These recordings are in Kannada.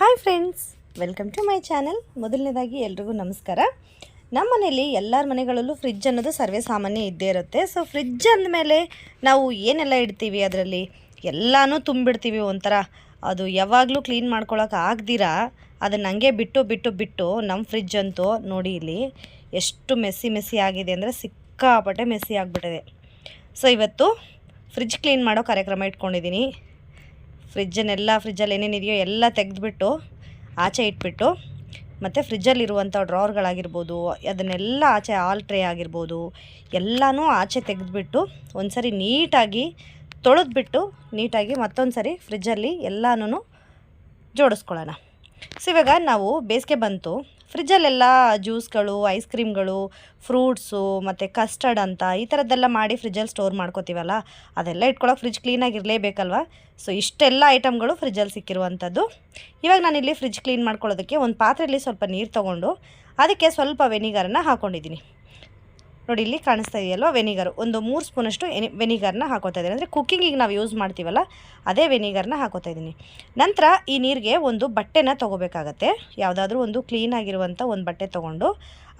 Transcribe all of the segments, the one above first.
Hi friends welcome to my channel ಮೊದಲನೇದಾಗಿ ಎಲ್ರಿಗೂ ನಮಸ್ಕಾರ. ನಮ್ಮ ಮನೇಲಿ ಎಲ್ಲರ ಮನೆಗಳಲ್ಲೂ ಫ್ರಿಜ್ ಅನ್ನೋದು ಸರ್ವೇ ಸಾಮಾನ್ಯ ಇದ್ದೇ ಇರುತ್ತೆ. ಸೊ ಫ್ರಿಜ್ ಅಂದಮೇಲೆ ನಾವು ಏನೆಲ್ಲ ಇಡ್ತೀವಿ ಅದರಲ್ಲಿ? ಎಲ್ಲನೂ ತುಂಬಿಡ್ತೀವಿ ಒಂಥರ. ಅದು ಯಾವಾಗಲೂ ಕ್ಲೀನ್ ಮಾಡ್ಕೊಳಕ್ಕೆ ಆಗ್ದಿರಾ? ಅದನ್ನು ಹಂಗೆ ಬಿಟ್ಟು ಬಿಟ್ಟು ಬಿಟ್ಟು ನಮ್ಮ ಫ್ರಿಜ್ ಅಂತೂ ನೋಡಿ ಇಲ್ಲಿ ಎಷ್ಟು ಮೆಸ್ಸಿ ಮೆಸ್ಸಿ ಆಗಿದೆ ಅಂದರೆ ಸಿಕ್ಕಾಪಟ್ಟೆ ಮೆಸ್ಸಿ ಆಗಿಬಿಟ್ಟಿದೆ. ಸೊ ಇವತ್ತು ಫ್ರಿಜ್ ಕ್ಲೀನ್ ಮಾಡೋ ಕಾರ್ಯಕ್ರಮ ಇಟ್ಕೊಂಡಿದ್ದೀನಿ. ಫ್ರಿಜ್ಜನ್ನೆಲ್ಲ, ಫ್ರಿಜ್ಜಲ್ಲಿ ಏನೇನಿದೆಯೋ ಎಲ್ಲ ತೆಗೆದುಬಿಟ್ಟು ಆಚೆ ಇಟ್ಬಿಟ್ಟು, ಮತ್ತು ಫ್ರಿಜ್ಜಲ್ಲಿರುವಂಥ ಡ್ರಾವರ್ಗಳಾಗಿರ್ಬೋದು ಅದನ್ನೆಲ್ಲ ಆಚೆ ಆಲ್ ಟ್ರೇ ಆಗಿರ್ಬೋದು, ಎಲ್ಲನೂ ಆಚೆ ತೆಗೆದುಬಿಟ್ಟು ಒಂದು ಸರಿ ನೀಟಾಗಿ ತೊಳೆದ್ಬಿಟ್ಟು ನೀಟಾಗಿ ಮತ್ತೊಂದು ಸರಿ ಫ್ರಿಜ್ಜಲ್ಲಿ ಎಲ್ಲನೂ ಜೋಡಿಸ್ಕೊಳ್ಳೋಣ. ಸೊ ಇವಾಗ ನಾವು ಬೇಸಿಗೆ ಬಂತು. ಫ್ರಿಜ್ಜಲ್ಲೆಲ್ಲ ಜ್ಯೂಸ್ಗಳು ಐಸ್ ಕ್ರೀಮ್ಗಳು ಫ್ರೂಟ್ಸು, ಮತ್ತು ಕಸ್ಟರ್ಡ್ ಅಂತ ಈ ಥರದ್ದೆಲ್ಲ ಮಾಡಿ ಫ್ರಿಜ್ಜಲ್ಲಿ ಸ್ಟೋರ್ ಮಾಡ್ಕೋತೀವಲ್ಲ, ಅದೆಲ್ಲ ಇಟ್ಕೊಳ್ಳೋಕೆ ಫ್ರಿಜ್ ಕ್ಲೀನಾಗಿ ಇರಲೇಬೇಕಲ್ವಾ? ಸೊ ಇಷ್ಟೆಲ್ಲ ಐಟಮ್ಗಳು ಫ್ರಿಜ್ಜಲ್ಲಿ ಸಿಕ್ಕಿರುವಂಥದ್ದು. ಇವಾಗ ನಾನಿಲ್ಲಿ ಫ್ರಿಜ್ ಕ್ಲೀನ್ ಮಾಡ್ಕೊಳ್ಳೋದಕ್ಕೆ ಒಂದು ಪಾತ್ರೆಯಲ್ಲಿ ಸ್ವಲ್ಪ ನೀರು ತೊಗೊಂಡು, ಅದಕ್ಕೆ ಸ್ವಲ್ಪ ವೆನಿಗರನ್ನು ಹಾಕ್ಕೊಂಡಿದ್ದೀನಿ ನೋಡಿ, ಇಲ್ಲಿ ಕಾಣಿಸ್ತಾ ಇದೆಯಲ್ವ? ವೆನಿಗರ್ ಒಂದು ಮೂರು ಸ್ಪೂನಷ್ಟು ಎನಿ ವೆನಿಗರ್ನ ಹಾಕೋತಾ ಇದ್ದೀನಿ. ಅಂದರೆ ಕುಕ್ಕಿಂಗಿಗೆ ನಾವು ಯೂಸ್ ಮಾಡ್ತೀವಲ್ಲ, ಅದೇ ವೆನಿಗರ್ನ ಹಾಕೋತಾ ಇದ್ದೀನಿ ನಂತರ ಈ ನೀರಿಗೆ ಒಂದು ಬಟ್ಟೆನ ತೊಗೋಬೇಕಾಗತ್ತೆ. ಯಾವುದಾದ್ರೂ ಒಂದು ಕ್ಲೀನಾಗಿರುವಂಥ ಒಂದು ಬಟ್ಟೆ ತೊಗೊಂಡು,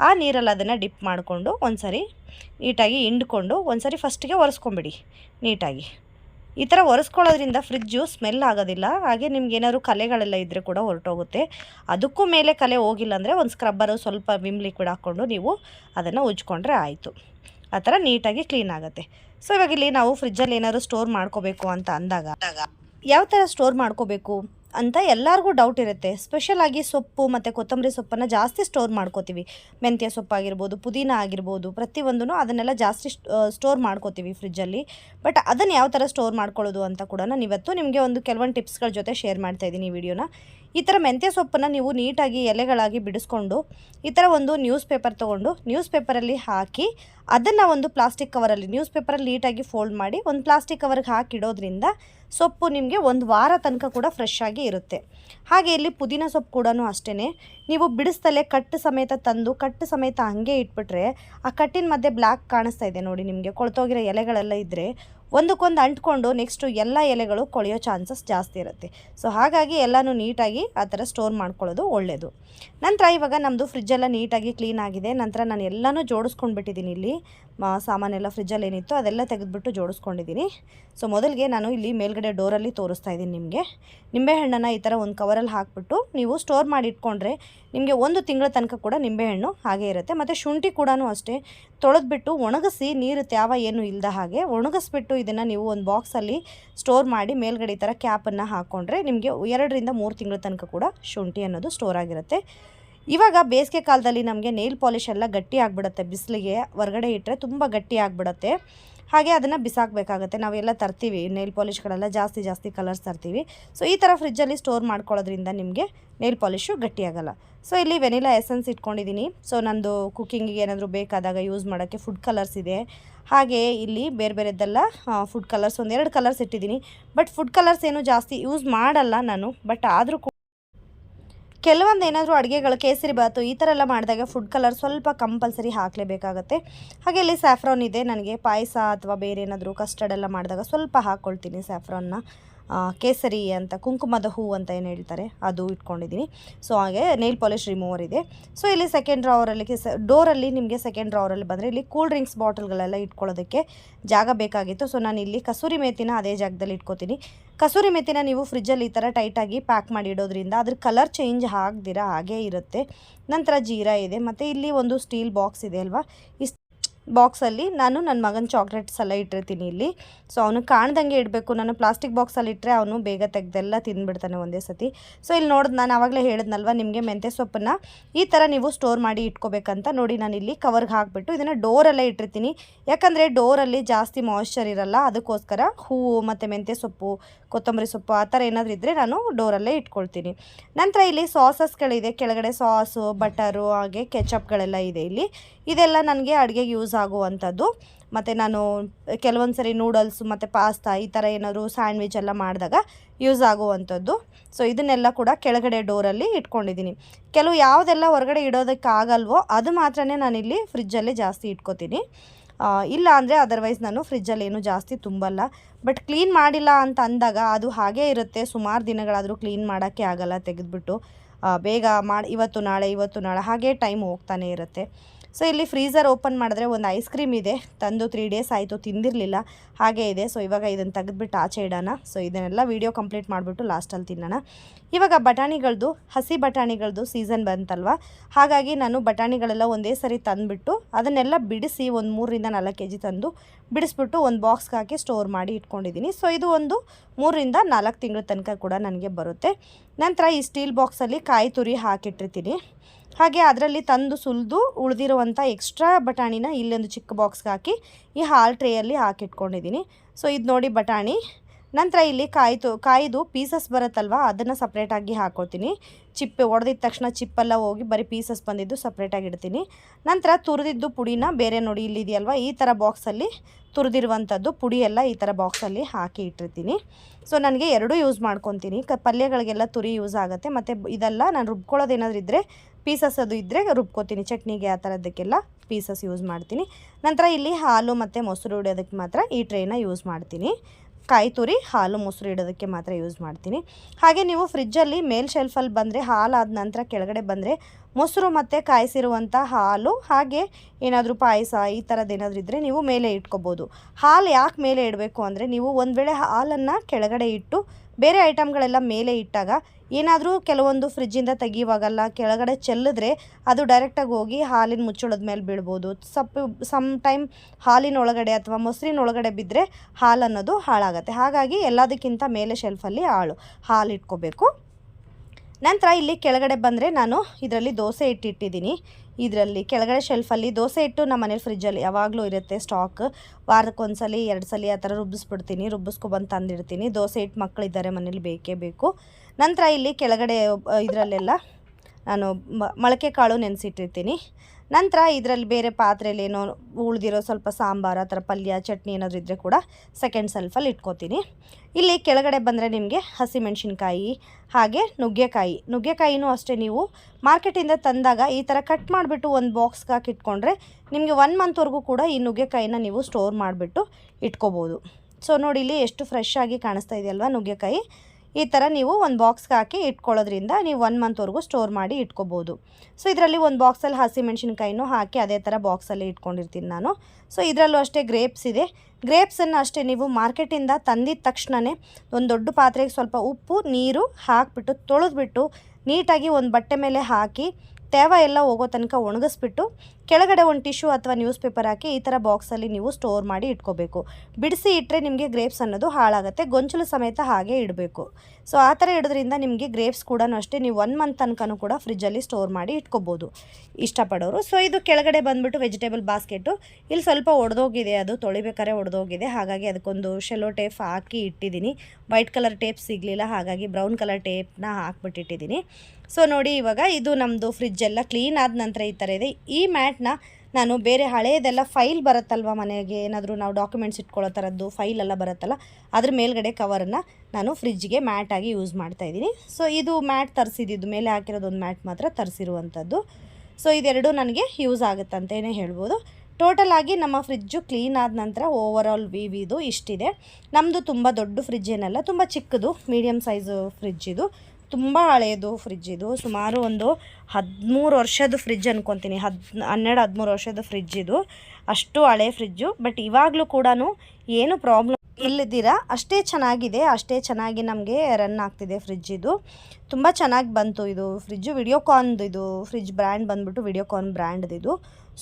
ಆ ನೀರಲ್ಲಿ ಅದನ್ನು ಡಿಪ್ ಮಾಡಿಕೊಂಡು ಒಂದು ಸರಿ ನೀಟಾಗಿ ಹಿಂಡ್ಕೊಂಡು ಒಂದು ಸರಿ ಫಸ್ಟಿಗೆ ಒರೆಸ್ಕೊಂಬಿಡಿ ನೀಟಾಗಿ. ಈ ಥರ ಒರೆಸ್ಕೊಳ್ಳೋದ್ರಿಂದ ಫ್ರಿಜ್ಜು ಸ್ಮೆಲ್ ಆಗೋದಿಲ್ಲ. ಹಾಗೆ ನಿಮ್ಗೆ ಏನಾದರೂ ಕಲೆಗಳೆಲ್ಲ ಇದ್ದರೆ ಕೂಡ ಹೊರಟೋಗುತ್ತೆ. ಅದಕ್ಕೂ ಮೇಲೆ ಕಲೆ ಹೋಗಿಲ್ಲ ಅಂದರೆ ಒಂದು ಸ್ಕ್ರಬ್ಬರು ಸ್ವಲ್ಪ ವಿಮ್ ಲಿಕ್ವಿಡ್ ಹಾಕ್ಕೊಂಡು ನೀವು ಅದನ್ನು ಉಜ್ಕೊಂಡ್ರೆ ಆಯಿತು. ಆ ಥರ ನೀಟಾಗಿ ಕ್ಲೀನ್ ಆಗುತ್ತೆ. ಸೊ ಇವಾಗ ಇಲ್ಲಿ ನಾವು ಫ್ರಿಜ್ಜಲ್ಲಿ ಏನಾದ್ರು ಸ್ಟೋರ್ ಮಾಡ್ಕೋಬೇಕು ಅಂತ ಅಂದಾಗ, ಯಾವ ಥರ ಸ್ಟೋರ್ ಮಾಡ್ಕೋಬೇಕು? ಅಂತ ಎಲ್ಲರಿಗೂ ಡೌಟ್ ಇರುತ್ತೆ. ಸ್ಪೆಷಲಾಗಿ ಸೊಪ್ಪು ಮತ್ತು ಕೊತ್ತಂಬರಿ ಸೊಪ್ಪನ್ನು ಜಾಸ್ತಿ ಸ್ಟೋರ್ ಮಾಡ್ಕೋತೀವಿ. ಮೆಂತ್ಯ ಸೊಪ್ಪಾಗಿರ್ಬೋದು ಪುದೀನ ಆಗಿರ್ಬೋದು ಪ್ರತಿಯೊಂದೂ ಅದನ್ನೆಲ್ಲ ಜಾಸ್ತಿ ಸ್ಟೋರ್ ಮಾಡ್ಕೋತೀವಿ ಫ್ರಿಜ್ಜಲ್ಲಿ ಬಟ್ ಅದನ್ನು ಯಾವ ಥರ ಸ್ಟೋರ್ ಮಾಡ್ಕೊಳ್ಳೋದು ಅಂತ ಕೂಡ ನಾನು ಇವತ್ತು ನಿಮಗೆ ಒಂದು ಕೆಲವೊಂದು ಟಿಪ್ಸ್ಗಳ ಜೊತೆ ಶೇರ್ ಮಾಡ್ತಾ ಇದ್ದೀನಿ ಈ ವಿಡಿಯೋನ ಈ ಥರ ಮೆಂತ್ಯ ಸೊಪ್ಪನ್ನು ನೀವು ನೀಟಾಗಿ ಎಲೆಗಳಾಗಿ ಬಿಡಿಸ್ಕೊಂಡು ಈ ಥರ ಒಂದು ನ್ಯೂಸ್ ಪೇಪರ್ ತೊಗೊಂಡು ನ್ಯೂಸ್ ಪೇಪರಲ್ಲಿ ಹಾಕಿ ಅದನ್ನು ಒಂದು ಪ್ಲಾಸ್ಟಿಕ್ ಕವರಲ್ಲಿ ನ್ಯೂಸ್ ಪೇಪರಲ್ಲಿ ನೀಟಾಗಿ ಫೋಲ್ಡ್ ಮಾಡಿ ಒಂದು ಪ್ಲಾಸ್ಟಿಕ್ ಕವರ್ಗೆ ಹಾಕಿಡೋದ್ರಿಂದ ಸೊಪ್ಪು ನಿಮಗೆ ಒಂದು ವಾರ ತನಕ ಕೂಡ ಫ್ರೆಶ್ ಆಗಿ ಇರುತ್ತೆ. ಹಾಗೆ ಇಲ್ಲಿ ಪುದೀನ ಸೊಪ್ಪು ಕೂಡ ಅಷ್ಟೇ ನೀವು ಬಿಡಿಸ್ತಲೇ ಕಟ್ಟು ಸಮೇತ ತಂದು, ಕಟ್ಟು ಸಮೇತ ಹಾಗೆ ಇಟ್ಬಿಟ್ರೆ ಆ ಕಟ್ಟಿನ ಮಧ್ಯೆ ಬ್ಲ್ಯಾಕ್ ಕಾಣಿಸ್ತಾ ಇದೆ ನೋಡಿ ನಿಮಗೆ. ಕೊಳ್ತೋಗಿರೋ ಎಲೆಗಳೆಲ್ಲ ಇದ್ದರೆ ಒಂದಕ್ಕೊಂದು ಅಂಟ್ಕೊಂಡು ನೆಕ್ಸ್ಟು ಎಲ್ಲ ಎಲೆಗಳು ಕೊಳೆಯೋ ಚಾನ್ಸಸ್ ಜಾಸ್ತಿ ಇರುತ್ತೆ. ಸೊ ಹಾಗಾಗಿ ಎಲ್ಲನೂ ನೀಟಾಗಿ ಆ ಥರ ಸ್ಟೋರ್ ಮಾಡ್ಕೊಳ್ಳೋದು ಒಳ್ಳೆಯದು ನಂತರ ಇವಾಗ ನಮ್ಮದು ಫ್ರಿಜ್ಜೆಲ್ಲ ನೀಟಾಗಿ ಕ್ಲೀನ್ ಆಗಿದೆ. ನಂತರ ನಾನು ಎಲ್ಲನೂ ಜೋಡಿಸ್ಕೊಂಡ್ಬಿಟ್ಟಿದ್ದೀನಿ ಇಲ್ಲಿ. ಸಾಮಾನೆಲ್ಲ ಫ್ರಿಜ್ಜಲ್ಲಿ ಏನಿತ್ತು ಅದೆಲ್ಲ ತೆಗೆದುಬಿಟ್ಟು ಜೋಡಿಸ್ಕೊಂಡಿದ್ದೀನಿ. ಸೊ ಮೊದಲಿಗೆ ನಾನು ಇಲ್ಲಿ ಮೇಲ್ಗಡೆ ಡೋರಲ್ಲಿ ತೋರಿಸ್ತಾ ಇದ್ದೀನಿ ನಿಮಗೆ. ನಿಂಬೆಹಣ್ಣನ್ನು ಈ ಥರ ಒಂದು ಕವರಲ್ಲಿ ಹಾಕ್ಬಿಟ್ಟು ನೀವು ಸ್ಟೋರ್ ಮಾಡಿ ಇಟ್ಕೊಂಡ್ರೆ ನಿಮಗೆ ಒಂದು ತಿಂಗಳ ತನಕ ಕೂಡ ನಿಂಬೆಹಣ್ಣು ಹಾಗೆ ಇರುತ್ತೆ. ಮತ್ತು ಶುಂಠಿ ಕೂಡ ಅಷ್ಟೇ. ತೊಳೆದ್ಬಿಟ್ಟು ಒಣಗಿಸಿ ನೀರು ತ್ಯಾವ ಏನು ಇಲ್ಲದ ಹಾಗೆ ಒಣಗಿಸ್ಬಿಟ್ಟು ಇದನ್ನು ನೀವು ಒಂದು ಬಾಕ್ಸಲ್ಲಿ ಸ್ಟೋರ್ ಮಾಡಿ ಮೇಲ್ಗಡೆ ಈ ಥರ ಕ್ಯಾಪನ್ನು ಹಾಕ್ಕೊಂಡ್ರೆ ನಿಮಗೆ ಎರಡರಿಂದ ಮೂರು ತಿಂಗಳ ತನಕ ಕೂಡ ಶುಂಠಿ ಅನ್ನೋದು ಸ್ಟೋರ್ ಆಗಿರುತ್ತೆ. ಇವಾಗ ಬೇಸಿಗೆ ಕಾಲದಲ್ಲಿ ನಮಗೆ ನೇಲ್ ಪಾಲಿಷ್ ಎಲ್ಲ ಗಟ್ಟಿ ಆಗಿಬಿಡುತ್ತೆ. ಬಿಸಿಲಿಗೆ ಹೊರಗಡೆ ಇಟ್ಟರೆ ತುಂಬ ಗಟ್ಟಿ ಆಗಿಬಿಡುತ್ತೆ. ಹಾಗೆ ಅದನ್ನು ಬಿಸಾಕಬೇಕಾಗತ್ತೆ. ನಾವೆಲ್ಲ ತರ್ತೀವಿ ನೇಲ್ ಪಾಲಿಷ್ಗಳೆಲ್ಲ ಜಾಸ್ತಿ ಜಾಸ್ತಿ ಕಲರ್ಸ್ ತರ್ತೀವಿ. ಸೊ ಈ ಥರ ಫ್ರಿಜ್ಜಲ್ಲಿ ಸ್ಟೋರ್ ಮಾಡ್ಕೊಳ್ಳೋದ್ರಿಂದ ನಿಮಗೆ ನೇಲ್ ಪಾಲಿಷು ಗಟ್ಟಿಯಾಗಲ್ಲ. ಸೊ ಇಲ್ಲಿ ವೆನಿಲಾ ಎಸೆನ್ಸ್ ಇಟ್ಕೊಂಡಿದ್ದೀನಿ ಸೊ ನಂದು ಕುಕ್ಕಿಂಗಿಗೆ ಏನಾದರೂ ಬೇಕಾದಾಗ ಯೂಸ್ ಮಾಡೋಕ್ಕೆ ಫುಡ್ ಕಲರ್ಸ್ ಇದೆ. ಹಾಗೆ ಇಲ್ಲಿ ಬೇರೆ ಬೇರೆದ್ದೆಲ್ಲ ಫುಡ್ ಕಲರ್ಸ್ ಒಂದೆರಡು ಕಲರ್ಸ್ ಇಟ್ಟಿದ್ದೀನಿ ಬಟ್ ಫುಡ್ ಕಲರ್ಸ್ ಏನು ಜಾಸ್ತಿ ಯೂಸ್ ಮಾಡಲ್ಲ ನಾನು. ಬಟ್ ಆದರೂ ಕೆಲವೊಂದು ಏನಾದರೂ ಅಡುಗೆಗಳು, ಕೇಸರಿ ಬಾತು ಈ ಥರ ಎಲ್ಲ ಮಾಡಿದಾಗ ಫುಡ್ ಕಲರ್ ಸ್ವಲ್ಪ ಕಂಪಲ್ಸರಿ ಹಾಕಲೇಬೇಕಾಗತ್ತೆ. ಹಾಗೆ ಇಲ್ಲಿ ಸ್ಯಾಫ್ರಾನ್ ಇದೆ, ನನಗೆ ಪಾಯಸ ಅಥವಾ ಬೇರೆ ಏನಾದರೂ ಕಸ್ಟರ್ಡ್ ಎಲ್ಲ ಮಾಡಿದಾಗ ಸ್ವಲ್ಪ ಹಾಕ್ಕೊಳ್ತೀನಿ ಸ್ಯಾಫ್ರಾನ್ನ ಕೇಸರಿ ಅಂತ, ಕುಂಕುಮದ ಹೂ ಅಂತ ಏನು ಹೇಳ್ತಾರೆ, ಅದು ಇಟ್ಕೊಂಡಿದ್ದೀನಿ ಸೊ ಹಾಗೆ ನೈಲ್ ಪಾಲಿಶ್ ರಿಮೂವರ್ ಇದೆ. ಸೊ ಇಲ್ಲಿ ಸೆಕೆಂಡ್ ಡ್ರಾವರಲ್ಲಿ ಸ ಡೋರಲ್ಲಿ ನಿಮಗೆ ಸೆಕೆಂಡ್ ಡ್ರಾವರಲ್ಲಿ ಬಂದರೆ ಇಲ್ಲಿ ಕೂಲ್ ಡ್ರಿಂಕ್ಸ್ ಬಾಟಲ್ಗಳೆಲ್ಲ ಇಟ್ಕೊಳ್ಳೋದಕ್ಕೆ ಜಾಗ ಬೇಕಾಗಿತ್ತು. ಸೊ ನಾನು ಇಲ್ಲಿ ಕಸೂರಿ ಮೇತಿನ ಅದೇ ಜಾಗದಲ್ಲಿ ಇಟ್ಕೋತೀನಿ. ಕಸೂರಿ ಮೆತ್ತಿನ ನೀವು ಫ್ರಿಜ್ಜಲ್ಲಿ ಈ ಥರ ಟೈಟಾಗಿ ಪ್ಯಾಕ್ ಮಾಡಿ ಇಡೋದ್ರಿಂದ ಅದ್ರ ಕಲರ್ ಚೇಂಜ್ ಆಗದಿರ ಹಾಗೇ ಇರುತ್ತೆ. ನಂತರ ಜೀರಾ ಇದೆ. ಮತ್ತು ಇಲ್ಲಿ ಒಂದು ಸ್ಟೀಲ್ ಬಾಕ್ಸ್ ಇದೆ ಅಲ್ವಾ? ಈ ಬಾಕ್ಸಲ್ಲಿ ನಾನು ನನ್ನ ಮಗನ ಚಾಕ್ಲೇಟ್ಸ್ ಎಲ್ಲ ಇಟ್ಟಿರ್ತೀನಿ ಇಲ್ಲಿ. ಸೊ ಅವನು ಕಾಣ್ದಂಗೆ ಇಡಬೇಕು. ನಾನು ಪ್ಲಾಸ್ಟಿಕ್ ಬಾಕ್ಸಲ್ಲಿ ಇಟ್ಟರೆ ಅವನು ಬೇಗ ತೆಗೆದೆಲ್ಲ ತಿಂದ್ಬಿಡ್ತಾನೆ ಒಂದೇ ಸತಿ. ಸೊ ಇಲ್ಲಿ ನೋಡಿದ್ ನಾನು ಆವಾಗಲೇ ಹೇಳಿದ್ನಲ್ವ, ನಿಮಗೆ ಮೆಂತ್ಯ ಸೊಪ್ಪನ್ನು ಈ ಥರ ನೀವು ಸ್ಟೋರ್ ಮಾಡಿ ಇಟ್ಕೋಬೇಕಂತ ನೋಡಿ ನಾನು ಇಲ್ಲಿ ಕವರ್ಗೆ ಹಾಕಿಬಿಟ್ಟು ಇದನ್ನು ಡೋರಲ್ಲೇ ಇಟ್ಟಿರ್ತೀನಿ. ಯಾಕಂದರೆ ಡೋರಲ್ಲಿ ಜಾಸ್ತಿ ಮಾಯಿಶ್ಚರ್ ಇರಲ್ಲ, ಅದಕ್ಕೋಸ್ಕರ ಹೂವು ಮತ್ತು ಮೆಂತ್ಯ ಸೊಪ್ಪು, ಕೊತ್ತಂಬರಿ ಸೊಪ್ಪು ಆ ಥರ ಏನಾದರೂ ಇದ್ದರೆ ನಾನು ಡೋರಲ್ಲೇ ಇಟ್ಕೊಳ್ತೀನಿ. ನಂತರ ಇಲ್ಲಿ ಸಾಸಸ್ಗಳಿದೆ ಕೆಳಗಡೆ ಸಾಸು ಬಟರು ಹಾಗೆ ಕೆಚಪ್ಗಳೆಲ್ಲ ಇದೆ ಇಲ್ಲಿ. ಇದೆಲ್ಲ ನನಗೆ ಅಡುಗೆಗೆ ಯೂಸ್ ಆಗುವಂಥದ್ದು. ಮತ್ತು ನಾನು ಕೆಲವೊಂದು ಸರಿ ನೂಡಲ್ಸ್ ಮತ್ತು ಪಾಸ್ತಾ ಈ ಥರ ಏನಾದರೂ ಸ್ಯಾಂಡ್ವಿಚ್ ಎಲ್ಲ ಮಾಡಿದಾಗ ಯೂಸ್ ಆಗುವಂಥದ್ದು. ಸೊ ಇದನ್ನೆಲ್ಲ ಕೂಡ ಕೆಳಗಡೆ ಡೋರಲ್ಲಿ ಇಟ್ಕೊಂಡಿದ್ದೀನಿ. ಕೆಲವು ಯಾವುದೆಲ್ಲ ಹೊರಗಡೆ ಇಡೋದಕ್ಕಾಗಲ್ವೋ ಅದು ಮಾತ್ರ ನಾನಿಲ್ಲಿ ಫ್ರಿಜ್ಜಲ್ಲೇ ಜಾಸ್ತಿ ಇಟ್ಕೋತೀನಿ. ಇಲ್ಲ ಅಂದರೆ ಅದರ್ವೈಸ್ ನಾನು ಫ್ರಿಜ್ಜಲ್ಲಿ ಏನು ಜಾಸ್ತಿ ತುಂಬಲ್ಲ. ಬಟ್ ಕ್ಲೀನ್ ಮಾಡಿಲ್ಲ ಅಂತ ಅಂದಾಗ ಅದು ಹಾಗೇ ಇರುತ್ತೆ. ಸುಮಾರು ದಿನಗಳಾದರೂ ಕ್ಲೀನ್ ಮಾಡೋಕ್ಕೆ ಆಗಲ್ಲ ತೆಗೆದುಬಿಟ್ಟು. ಬೇಗ ಮಾಡಿ ಇವತ್ತು ನಾಳೆ ಇವತ್ತು ನಾಳೆ ಹಾಗೇ ಟೈಮ್ ಹೋಗ್ತಾನೆ ಇರುತ್ತೆ. ಸೊ ಇಲ್ಲಿ ಫ್ರೀಸರ್ ಓಪನ್ ಮಾಡಿದ್ರೆ ಒಂದು ಐಸ್ ಕ್ರೀಮ್ ಇದೆ. ತಂದು ತ್ರೀ ಡೇಸ್ ಆಯಿತು, ತಿಂದಿರಲಿಲ್ಲ. ಹಾಗೆ ಇದೆ. ಸೊ ಇವಾಗ ಇದನ್ನು ತೆಗೆದ್ಬಿಟ್ಟು ಆಚೆ ಇಡೋಣ. ಸೊ ಇದನ್ನೆಲ್ಲ ವೀಡಿಯೋ ಕಂಪ್ಲೀಟ್ ಮಾಡಿಬಿಟ್ಟು ಲಾಸ್ಟಲ್ಲಿ ತಿನ್ನೋಣ. ಇವಾಗ ಬಟಾಣಿಗಳದ್ದು ಹಸಿ ಬಟಾಣಿಗಳದ್ದು ಸೀಸನ್ ಬಂತಲ್ವ? ಹಾಗಾಗಿ ನಾನು ಬಟಾಣಿಗಳೆಲ್ಲ ಒಂದೇ ಸರಿ ತಂದುಬಿಟ್ಟು ಅದನ್ನೆಲ್ಲ ಬಿಡಿಸಿ ಒಂದು ಮೂರರಿಂದ ನಾಲ್ಕು ಕೆ ಜಿ ತಂದು ಬಿಡಿಸ್ಬಿಟ್ಟು ಒಂದು ಬಾಕ್ಸ್ಗೆ ಹಾಕಿ ಸ್ಟೋರ್ ಮಾಡಿ ಇಟ್ಕೊಂಡಿದ್ದೀನಿ. ಸೊ ಇದು ಒಂದು ಮೂರರಿಂದ ನಾಲ್ಕು ತಿಂಗಳ ತನಕ ಕೂಡ ನನಗೆ ಬರುತ್ತೆ. ನಂತರ ಈ ಸ್ಟೀಲ್ ಬಾಕ್ಸಲ್ಲಿ ಕಾಯಿ ತುರಿ ಹಾಕಿಟ್ಟಿರ್ತೀನಿ. ಹಾಗೆ ಅದರಲ್ಲಿ ತಂದು ಸುಲಿದು ಉಳಿದಿರುವಂಥ ಎಕ್ಸ್ಟ್ರಾ ಬಟಾಣಿನ ಇಲ್ಲೊಂದು ಚಿಕ್ಕ ಬಾಕ್ಸ್ಗೆ ಹಾಕಿ ಈ ಹಾಲ್ ಟ್ರೇಯಲ್ಲಿ ಹಾಕಿಟ್ಕೊಂಡಿದ್ದೀನಿ. ಸೊ ಇದು ನೋಡಿ ಬಟಾಣಿ. ನಂತರ ಇಲ್ಲಿ ಕಾಯ್ತು ಕಾಯ್ದು ಪೀಸಸ್ ಬರುತ್ತಲ್ವ, ಅದನ್ನು ಸಪ್ರೇಟಾಗಿ ಹಾಕೋತೀನಿ ಚಿಪ್ಪೆ ಒಡೆದಿದ್ದ ತಕ್ಷಣ ಚಿಪ್ಪೆಲ್ಲ ಹೋಗಿ ಬರೀ ಪೀಸಸ್ ಬಂದಿದ್ದು ಸಪ್ರೇಟಾಗಿ ಇಡ್ತೀನಿ. ನಂತರ ತುರಿದಿದ್ದು ಪುಡಿನ ಬೇರೆ ನೋಡಿ ಇಲ್ಲಿದೆಯಲ್ವ ಈ ಥರ ಬಾಕ್ಸಲ್ಲಿ ತುರಿದಿರುವಂಥದ್ದು ಪುಡಿ ಎಲ್ಲ ಈ ಥರ ಬಾಕ್ಸಲ್ಲಿ ಹಾಕಿ ಇಟ್ಟಿರ್ತೀನಿ. ಸೊ ನನಗೆ ಎರಡೂ ಯೂಸ್ ಮಾಡ್ಕೊತೀನಿ. ಕ, ಪಲ್ಯಗಳಿಗೆಲ್ಲ ತುರಿ ಯೂಸ್ ಆಗುತ್ತೆ, ಮತ್ತು ಇದೆಲ್ಲ ನಾನು ರುಬ್ಕೊಳ್ಳೋದೇನಾದ್ರೂ ಇದ್ದರೆ ಪೀಸಸ್ ಅದು ಇದ್ದರೆ ರುಬ್ಕೋತೀನಿ. ಚಟ್ನಿಗೆ ಆ ಥರದ್ದಕ್ಕೆಲ್ಲ ಪೀಸಸ್ ಯೂಸ್ ಮಾಡ್ತೀನಿ. ನಂತರ ಇಲ್ಲಿ ಹಾಲು ಮತ್ತು ಮೊಸರು ಇಡೋದಕ್ಕೆ ಮಾತ್ರ ಈ ಟ್ರೇನ ಯೂಸ್ ಮಾಡ್ತೀನಿ. ಕಾಯಿ ತುರಿ, ಹಾಲು, ಮೊಸರು ಇಡೋದಕ್ಕೆ ಮಾತ್ರ ಯೂಸ್ ಮಾಡ್ತೀನಿ. ಹಾಗೆ ನೀವು ಫ್ರಿಜ್ಜಲ್ಲಿ ಮೇಲ್ ಶೆಲ್ಫಲ್ಲಿ ಬಂದರೆ ಹಾಲಾದ ನಂತರ ಕೆಳಗಡೆ ಬಂದರೆ ಮೊಸರು ಮತ್ತು ಕಾಯಿಸಿರುವಂಥ ಹಾಲು, ಹಾಗೆ ಏನಾದರೂ ಪಾಯಸ ಈ ಥರದ್ದು ಏನಾದರೂ ಇದ್ದರೆ ನೀವು ಮೇಲೆ ಇಟ್ಕೋಬೋದು. ಹಾಲು ಯಾಕೆ ಮೇಲೆ ಇಡಬೇಕು ಅಂದರೆ ನೀವು ಒಂದು ವೇಳೆ ಹಾಲನ್ನು ಕೆಳಗಡೆ ಇಟ್ಟು ಬೇರೆ ಐಟಮ್ಗಳೆಲ್ಲ ಮೇಲೆ ಇಟ್ಟಾಗ ಏನಾದರೂ ಕೆಲವೊಂದು ಫ್ರಿಜ್ಜಿಂದ ತೆಗಿಯುವಾಗಲ್ಲ, ಕೆಳಗಡೆ ಚೆಲ್ಲಿದ್ರೆ ಅದು ಡೈರೆಕ್ಟಾಗಿ ಹೋಗಿ ಹಾಲಿನ ಮುಚ್ಚಳದ ಮೇಲೆ ಬೀಳ್ಬೋದು. ಸಪ್ ಸಮ್ ಟೈಮ್ ಹಾಲಿನ ಒಳಗಡೆ ಅಥವಾ ಮೊಸರಿನ ಒಳಗಡೆ ಬಿದ್ದರೆ ಹಾಲು ಅನ್ನೋದು ಹಾಳಾಗತ್ತೆ. ಹಾಗಾಗಿ ಎಲ್ಲದಕ್ಕಿಂತ ಮೇಲೆ ಶೆಲ್ಫಲ್ಲಿ ಹಾಳು. ಹಾಲು ಇಟ್ಕೋಬೇಕು. ನಂತರ ಇಲ್ಲಿ ಕೆಳಗಡೆ ಬಂದರೆ ನಾನು ಇದರಲ್ಲಿ ದೋಸೆ ಇಟ್ಟಿಟ್ಟಿದ್ದೀನಿ ಇದರಲ್ಲಿ ಕೆಳಗಡೆ ಶೆಲ್ಫಲ್ಲಿ ದೋಸೆ ಇಟ್ಟು ನಮ್ಮ ಮನೇಲಿ ಫ್ರಿಜ್ಜಲ್ಲಿ ಯಾವಾಗಲೂ ಇರುತ್ತೆ ಸ್ಟಾಕ್ ವಾರಕ್ಕೊಂದ್ಸಲಿ ಎರಡು ಸಲ ಆ ಥರ ರುಬ್ಬಿಸ್ಬಿಡ್ತೀನಿ. ರುಬ್ಬಿಸ್ಕೊಬಂದು ತಂದಿಡ್ತೀನಿ. ದೋಸೆ ಇಟ್ಟು ಮಕ್ಕಳಿದ್ದಾರೆ ಮನೇಲಿ ಬೇಕೇ ಬೇಕು. ನಂತರ ಇಲ್ಲಿ ಕೆಳಗಡೆ ಇದರಲ್ಲೆಲ್ಲ ನಾನು ಮೊಳಕೆ ಕಾಳು ನೆನೆಸಿಟ್ಟಿರ್ತೀನಿ. ನಂತರ ಇದರಲ್ಲಿ ಬೇರೆ ಪಾತ್ರೆಯಲ್ಲಿ ಏನೋ ಉಳಿದಿರೋ ಸ್ವಲ್ಪ ಸಾಂಬಾರು, ಆ ಪಲ್ಯ, ಚಟ್ನಿ ಏನಾದರೂ ಇದ್ದರೆ ಕೂಡ ಸೆಕೆಂಡ್ ಸೆಲ್ಫಲ್ಲಿ ಇಟ್ಕೋತೀನಿ. ಇಲ್ಲಿ ಕೆಳಗಡೆ ಬಂದರೆ ನಿಮಗೆ ಹಸಿಮೆಣ್ಸಿನ್ಕಾಯಿ, ಹಾಗೆ ನುಗ್ಗೆಕಾಯಿ. ನುಗ್ಗೆಕಾಯಿನೂ ಅಷ್ಟೇ ನೀವು ಮಾರ್ಕೆಟಿಂದ ತಂದಾಗ ಈ ಥರ ಕಟ್ ಮಾಡಿಬಿಟ್ಟು ಒಂದು ಬಾಕ್ಸ್ಗೆ ಹಾಕಿ ಇಟ್ಕೊಂಡ್ರೆ ನಿಮಗೆ ಒನ್ ಮಂತ್ವರೆಗೂ ಕೂಡ ಈ ನುಗ್ಗೆಕಾಯಿನ ನೀವು ಸ್ಟೋರ್ ಮಾಡಿಬಿಟ್ಟು ಇಟ್ಕೋಬೋದು. ಸೊ ನೋಡಿ, ಇಲ್ಲಿ ಎಷ್ಟು ಫ್ರೆಶ್ ಆಗಿ ಕಾಣಿಸ್ತಾ ಇದೆಯಲ್ವಾ ನುಗ್ಗೆಕಾಯಿ? ಈ ಥರ ನೀವು ಒಂದು ಬಾಕ್ಸ್ಗೆ ಹಾಕಿ ಇಟ್ಕೊಳ್ಳೋದ್ರಿಂದ ನೀವು ಒನ್ ಮಂತ್ವರೆಗೂ ಸ್ಟೋರ್ ಮಾಡಿ ಇಟ್ಕೋಬೋದು. ಸೊ ಇದರಲ್ಲಿ ಒಂದು ಬಾಕ್ಸಲ್ಲಿ ಹಸಿ ಮೆಣಸಿನ್ಕಾಯಿನೂ ಹಾಕಿ ಅದೇ ಥರ ಬಾಕ್ಸಲ್ಲಿ ಇಟ್ಕೊಂಡಿರ್ತೀನಿ ನಾನು. ಸೊ ಇದರಲ್ಲೂ ಅಷ್ಟೇ ಗ್ರೇಪ್ಸ್ ಇದೆ. ಗ್ರೇಪ್ಸನ್ನು ಅಷ್ಟೇ ನೀವು ಮಾರ್ಕೆಟಿಂದ ತಂದಿದ ತಕ್ಷಣವೇ ಒಂದು ದೊಡ್ಡ ಪಾತ್ರೆಗೆ ಸ್ವಲ್ಪ ಉಪ್ಪು, ನೀರು ಹಾಕಿಬಿಟ್ಟು ತೊಳೆದ್ಬಿಟ್ಟು ನೀಟಾಗಿ ಒಂದು ಬಟ್ಟೆ ಮೇಲೆ ಹಾಕಿ, ತೇವ ಎಲ್ಲ ಹೋಗೋ ತನಕ ಒಣಗಿಸ್ಬಿಟ್ಟು ಕೆಳಗಡೆ ಒಂದು ಟಿಶ್ಯೂ ಅಥವಾ ನ್ಯೂಸ್ ಪೇಪರ್ ಹಾಕಿ ಈ ಥರ ಬಾಕ್ಸಲ್ಲಿ ನೀವು ಸ್ಟೋರ್ ಮಾಡಿ ಇಟ್ಕೋಬೇಕು. ಬಿಡಿಸಿ ಇಟ್ಟರೆ ನಿಮಗೆ ಗ್ರೇಪ್ಸ್ ಅನ್ನೋದು ಹಾಳಾಗುತ್ತೆ, ಗೊಂಚಲು ಸಮೇತ ಹಾಗೆ ಇಡಬೇಕು. ಸೊ, ಆ ಥರ ಇಡೋದ್ರಿಂದ ನಿಮಗೆ ಗ್ರೇಪ್ಸ್ ಕೂಡ ಅಷ್ಟೇ, ನೀವು ಒನ್ ಮಂತ್ ತನಕನೂ ಕೂಡ ಫ್ರಿಜ್ಜಲ್ಲಿ ಸ್ಟೋರ್ ಮಾಡಿ ಇಟ್ಕೋಬೋದು. ಇಷ್ಟಪಡೋರು. ಸೊ, ಇದು ಕೆಳಗಡೆ ಬಂದುಬಿಟ್ಟು ವೆಜಿಟೇಬಲ್ ಬಾಸ್ಕೆಟು. ಇಲ್ಲಿ ಸ್ವಲ್ಪ ಒಡೆದೋಗಿದೆ ಅದು, ತೊಳಿಬೇಕಾದ್ರೆ ಒಡೆದೋಗಿದೆ. ಹಾಗಾಗಿ ಅದಕ್ಕೊಂದು ಶೆಲೋ ಟೇಪ್ ಹಾಕಿ ಇಟ್ಟಿದ್ದೀನಿ. ವೈಟ್ ಕಲರ್ ಟೇಪ್ ಸಿಗಲಿಲ್ಲ, ಹಾಗಾಗಿ ಬ್ರೌನ್ ಕಲರ್ ಟೇಪ್ನ ಹಾಕ್ಬಿಟ್ಟಿಟ್ಟಿದ್ದೀನಿ. ಸೊ, ನೋಡಿ ಇವಾಗ ಇದು ನಮ್ಮದು ಫ್ರಿಜ್ಜೆಲ್ಲ ಕ್ಲೀನ್ ಆದ ನಂತರ ಈ ಥರ ಇದೆ. ಈ ಮ್ಯಾಟ್ನ ನಾನು ಬೇರೆ ಹಳೆಯದೆಲ್ಲ ಫೈಲ್ ಬರುತ್ತಲ್ವ ಮನೆಗೆ ಏನಾದರೂ ನಾವು ಡಾಕ್ಯುಮೆಂಟ್ಸ್ ಇಟ್ಕೊಳ್ಳೋ ಥರದ್ದು ಫೈಲ್ ಎಲ್ಲ ಬರುತ್ತಲ್ಲ, ಅದ್ರ ಮೇಲ್ಗಡೆ ಕವರನ್ನು ನಾನು ಫ್ರಿಜ್ಗೆ ಮ್ಯಾಟಾಗಿ ಯೂಸ್ ಮಾಡ್ತಾಯಿದ್ದೀನಿ ಸೊ ಇದು ಮ್ಯಾಟ್ ತರಿಸಿದ್ದು ಮೇಲೆ ಹಾಕಿರೋದೊಂದು ಮ್ಯಾಟ್ ಮಾತ್ರ ತರಿಸಿರುವಂಥದ್ದು. ಸೊ ಇದೆರಡು ನನಗೆ ಯೂಸ್ ಆಗುತ್ತಂತಲೇ ಹೇಳ್ಬೋದು. ಟೋಟಲ್ ಆಗಿ ನಮ್ಮ ಫ್ರಿಜ್ಜು ಕ್ಲೀನ್ ಆದ ನಂತರ ಓವರ್ ಆಲ್ ವಿ ವಿದು ಇಷ್ಟಿದೆ. ನಮ್ಮದು ತುಂಬ ದೊಡ್ಡ ಫ್ರಿಜ್ ಏನಲ್ಲ, ತುಂಬ ಚಿಕ್ಕದು ಮೀಡಿಯಮ್ ಸೈಜು ಫ್ರಿಜ್ ಇದು. ತುಂಬ ಹಳೆಯದು ಫ್ರಿಜ್ ಇದು. ಸುಮಾರು ಒಂದು ಹದಿಮೂರು ವರ್ಷದ ಫ್ರಿಜ್ ಅನ್ಕೊತೀನಿ. ಹದ್, ಹನ್ನೆರಡು, ಹದಿಮೂರು ವರ್ಷದ ಫ್ರಿಜ್ ಇದು. ಅಷ್ಟು ಹಳೆ ಫ್ರಿಜ್ಜು ಬಟ್ ಇವಾಗಲೂ ಕೂಡ ಏನು ಪ್ರಾಬ್ಲಮ್ ಇಲ್ಲದಿರ ಅಷ್ಟೇ ಚೆನ್ನಾಗಿದೆ. ಅಷ್ಟೇ ಚೆನ್ನಾಗಿ ನಮಗೆ ರನ್ ಆಗ್ತಿದೆ ಫ್ರಿಜ್ ಇದು. ತುಂಬ ಚೆನ್ನಾಗಿ ಬಂತು ಇದು ಫ್ರಿಜ್ಜು ವಿಡಿಯೋಕಾನ್ದು ಇದು ಫ್ರಿಜ್ ಬ್ರ್ಯಾಂಡ್ ಬಂದ್ಬಿಟ್ಟು ವಿಡಿಯೋಕಾನ್ ಬ್ರ್ಯಾಂಡ್ದು ಇದು.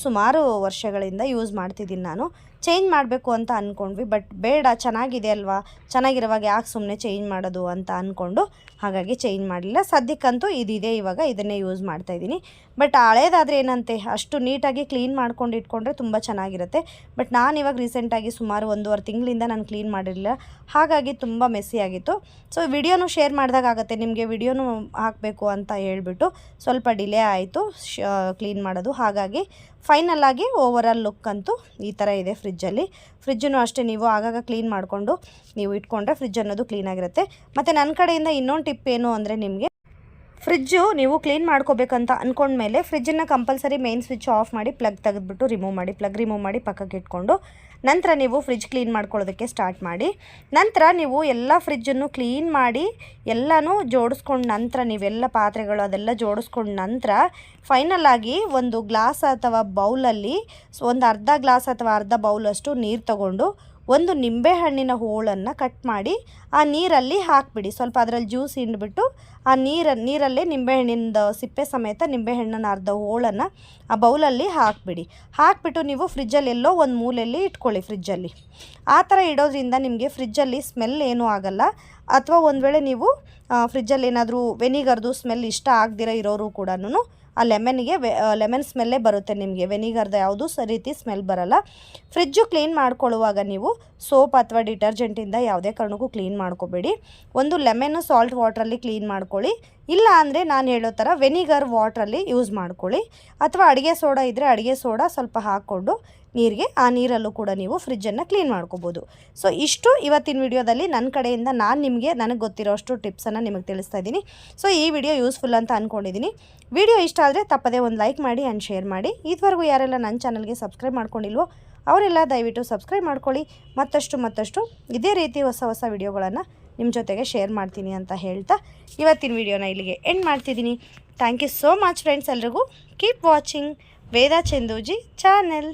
ಸುಮಾರು ವರ್ಷಗಳಿಂದ ಯೂಸ್ ಮಾಡ್ತಿದ್ದೀನಿ ನಾನು. ಚೇಂಜ್ ಮಾಡಬೇಕು ಅಂತ ಅಂದ್ಕೊಂಡ್ವಿ ಬಟ್ ಬೇಡ, ಚೆನ್ನಾಗಿದೆ ಅಲ್ವಾ? ಚೆನ್ನಾಗಿರುವಾಗ ಯಾಕೆ ಸುಮ್ಮನೆ ಚೇಂಜ್ ಮಾಡೋದು ಅಂತ ಅಂದ್ಕೊಂಡು ಹಾಗಾಗಿ ಚೇಂಜ್ ಮಾಡಲಿಲ್ಲ. ಸದ್ಯಕ್ಕಂತೂ ಇದಿದೆ, ಇವಾಗ ಇದನ್ನೇ ಯೂಸ್ ಮಾಡ್ತಾಯಿದ್ದೀನಿ ಬಟ್ ಹಳೇದಾದರೆ ಏನಂತೆ, ಅಷ್ಟು ನೀಟಾಗಿ ಕ್ಲೀನ್ ಮಾಡ್ಕೊಂಡು ಇಟ್ಕೊಂಡ್ರೆ ತುಂಬ ಚೆನ್ನಾಗಿರುತ್ತೆ. ಬಟ್ ನಾನು ಇವಾಗ ರೀಸೆಂಟಾಗಿ ಸುಮಾರು ಒಂದೂವರೆ ತಿಂಗಳಿಂದ ನಾನು ಕ್ಲೀನ್ ಮಾಡಿರಲಿಲ್ಲ. ಹಾಗಾಗಿ ತುಂಬ ಆಗಿತ್ತು. ಸೊ, ವಿಡಿಯೋನು ಶೇರ್ ಮಾಡಿದಾಗ ಆಗುತ್ತೆ, ನಿಮಗೆ ವಿಡಿಯೋನು ಹಾಕಬೇಕು ಅಂತ ಹೇಳಿಬಿಟ್ಟು ಸ್ವಲ್ಪ ಡಿಲೇ ಆಯಿತು ಕ್ಲೀನ್ ಮಾಡೋದು. ಹಾಗಾಗಿ ಫೈನಲ್ ಆಗಿ ಓವರ್ ಆಲ್ ಲುಕ್ ಅಂತೂ ಈ ಥರ ಇದೆ ಫ್ರಿಜ್ಜಲ್ಲಿ. ಫ್ರಿಜ್ಜನ್ನು ಅಷ್ಟೇ ನೀವು ಆಗಾಗ ಕ್ಲೀನ್ ಮಾಡಿಕೊಂಡು ನೀವು ಇಟ್ಕೊಂಡ್ರೆ ಫ್ರಿಜ್ ಅನ್ನೋದು ಕ್ಲೀನಾಗಿರುತ್ತೆ ಮತ್ತು ನನ್ನ ಕಡೆಯಿಂದ ಇನ್ನೊಂದು ಟಿಪ್ ಏನು ಅಂದರೆ ನಿಮಗೆ, ಫ್ರಿಜ್ಜು ನೀವು ಕ್ಲೀನ್ ಮಾಡ್ಕೋಬೇಕಂತ ಅಂದ್ಕೊಂಡ್ಮೇಲೆ ಫ್ರಿಜ್ಜನ್ನು ಕಂಪಲ್ಸರಿ ಮೇನ್ ಸ್ವಿಚ್ ಆಫ್ ಮಾಡಿ ಪ್ಲಗ್ ತೆಗೆದುಬಿಟ್ಟು ರಿಮೂವ್ ಮಾಡಿ, ಪ್ಲಗ್ ರಿಮೂವ್ ಮಾಡಿ ಪಕ್ಕಕ್ಕೆ ಇಟ್ಕೊಂಡು ನಂತರ ನೀವು ಫ್ರಿಜ್ ಕ್ಲೀನ್ ಮಾಡ್ಕೊಳ್ಳೋದಕ್ಕೆ ಸ್ಟಾರ್ಟ್ ಮಾಡಿ, ನಂತರ ನೀವು ಎಲ್ಲ ಫ್ರಿಜ್ಜನ್ನು ಕ್ಲೀನ್ ಮಾಡಿ, ಎಲ್ಲನೂ ಜೋಡಿಸ್ಕೊಂಡು ನಂತರ ನೀವೆಲ್ಲ ಪಾತ್ರೆಗಳು ಅದೆಲ್ಲ ಜೋಡಿಸ್ಕೊಂಡು ನಂತರ ಫೈನಲ್ ಆಗಿ ಒಂದು ಗ್ಲಾಸ್ ಅಥವಾ ಬೌಲಲ್ಲಿ ಒಂದು ಅರ್ಧ ಗ್ಲಾಸ್ ಅಥವಾ ಅರ್ಧ ಬೌಲಷ್ಟು ನೀರು ತಗೊಂಡು ಒಂದು ನಿಂಬೆಹಣ್ಣಿನ ಹೋಳನ್ನು ಕಟ್ ಮಾಡಿ ಆ ನೀರಲ್ಲಿ ಹಾಕಿಬಿಡಿ. ಸ್ವಲ್ಪ ಅದರಲ್ಲಿ ಜ್ಯೂಸ್ ಹಿಂಡ್ಬಿಟ್ಟು ಆ ನೀರ, ನೀರಲ್ಲೇ ನಿಂಬೆಹಣ್ಣಿಂದ ಸಿಪ್ಪೆ ಸಮೇತ ನಿಂಬೆಹಣ್ಣಿನ ಅರ್ಧ ಹೋಳನ್ನು ಆ ಬೌಲಲ್ಲಿ ಹಾಕಿಬಿಡಿ. ಹಾಕಿಬಿಟ್ಟು ನೀವು ಫ್ರಿಜ್ಜಲ್ಲಿ ಎಲ್ಲೋ ಒಂದು ಮೂಲೆಯಲ್ಲಿ ಇಟ್ಕೊಳ್ಳಿ ಫ್ರಿಜ್ಜಲ್ಲಿ. ಆ ಥರ ಇಡೋದ್ರಿಂದ ನಿಮಗೆ ಫ್ರಿಜ್ಜಲ್ಲಿ ಸ್ಮೆಲ್ ಏನೂ ಆಗಲ್ಲ. ಅಥವಾ ಒಂದು ವೇಳೆ ನೀವು ಫ್ರಿಜ್ಜಲ್ಲಿ ಏನಾದರೂ ವೆನಿಗರ್ದು ಸ್ಮೆಲ್ ಇಷ್ಟ ಆಗದಿರ ಇರೋರು ಕೂಡ ಆ ಲೆಮನ್ಗೆ ಲೆಮನ್ ಸ್ಮೆಲ್ಲೇ ಬರುತ್ತೆ ನಿಮಗೆ. ವೆನಿಗರ್ದ ಯಾವುದೂ ರೀತಿ ಸ್ಮೆಲ್ ಬರಲ್ಲ. ಫ್ರಿಜ್ಜು ಕ್ಲೀನ್ ಮಾಡ್ಕೊಳ್ಳುವಾಗ ನೀವು ಸೋಪ್ ಅಥವಾ ಡಿಟರ್ಜೆಂಟಿಂದ ಯಾವುದೇ ಕಾರಣಕ್ಕೂ ಕ್ಲೀನ್ ಮಾಡ್ಕೋಬೇಡಿ. ಒಂದು ಲೆಮನ್ನು ಸಾಲ್ಟ್ ವಾಟ್ರಲ್ಲಿ ಕ್ಲೀನ್ ಮಾಡ್ಕೊಳ್ಳಿ. ಇಲ್ಲ ಅಂದರೆ ನಾನು ಹೇಳೋ ಥರ ವೆನಿಗರ್ ವಾಟ್ರಲ್ಲಿ ಯೂಸ್ ಮಾಡ್ಕೊಳ್ಳಿ. ಅಥವಾ ಅಡುಗೆ ಸೋಡಾ ಇದ್ದರೆ ಅಡುಗೆ ಸೋಡಾ ಸ್ವಲ್ಪ ಹಾಕ್ಕೊಂಡು ನೀರಿಗೆ ಆ ನೀರಲ್ಲೂ ಕೂಡ ನೀವು ಫ್ರಿಜ್ಜನ್ನು ಕ್ಲೀನ್ ಮಾಡ್ಕೋಬೋದು. ಸೊ ಇಷ್ಟು ಇವತ್ತಿನ ವಿಡಿಯೋದಲ್ಲಿ ನನ್ನ ಕಡೆಯಿಂದ ನಾನು ನಿಮಗೆ ನನಗೆ ಗೊತ್ತಿರೋಷ್ಟು ಟಿಪ್ಸನ್ನು ನಿಮಗೆ ತಿಳಿಸ್ತಾ ಇದ್ದೀನಿ ಸೊ ಈ ವಿಡಿಯೋ ಯೂಸ್ಫುಲ್ ಅಂತ ಅಂದ್ಕೊಂಡಿದ್ದೀನಿ ವಿಡಿಯೋ ಇಷ್ಟ ಆದರೆ ತಪ್ಪದೇ ಒಂದು ಲೈಕ್ ಮಾಡಿ ಆ್ಯಂಡ್ ಶೇರ್ ಮಾಡಿ. ಇದುವರೆಗೂ ಯಾರೆಲ್ಲ ನನ್ನ ಚಾನಲ್ಗೆ ಸಬ್ಸ್ಕ್ರೈಬ್ ಮಾಡ್ಕೊಂಡಿಲ್ವೋ ಅವರೆಲ್ಲ ದಯವಿಟ್ಟು ಸಬ್ಸ್ಕ್ರೈಬ್ ಮಾಡ್ಕೊಳ್ಳಿ. ಮತ್ತಷ್ಟು ಮತ್ತಷ್ಟು ಇದೇ ರೀತಿ ಹೊಸ ಹೊಸ ವಿಡಿಯೋಗಳನ್ನು ನಿಮ್ಮ ಜೊತೆಗೆ ಶೇರ್ ಮಾಡ್ತೀನಿ ಅಂತ ಹೇಳ್ತಾ ಇವತ್ತಿನ ವಿಡಿಯೋನ ಇಲ್ಲಿಗೆ ಎಂಡ್ ಮಾಡ್ತಿದ್ದೀನಿ. Thank you so much friends ಎಲ್ರಿಗೂ. Keep watching Veda Chanduji channel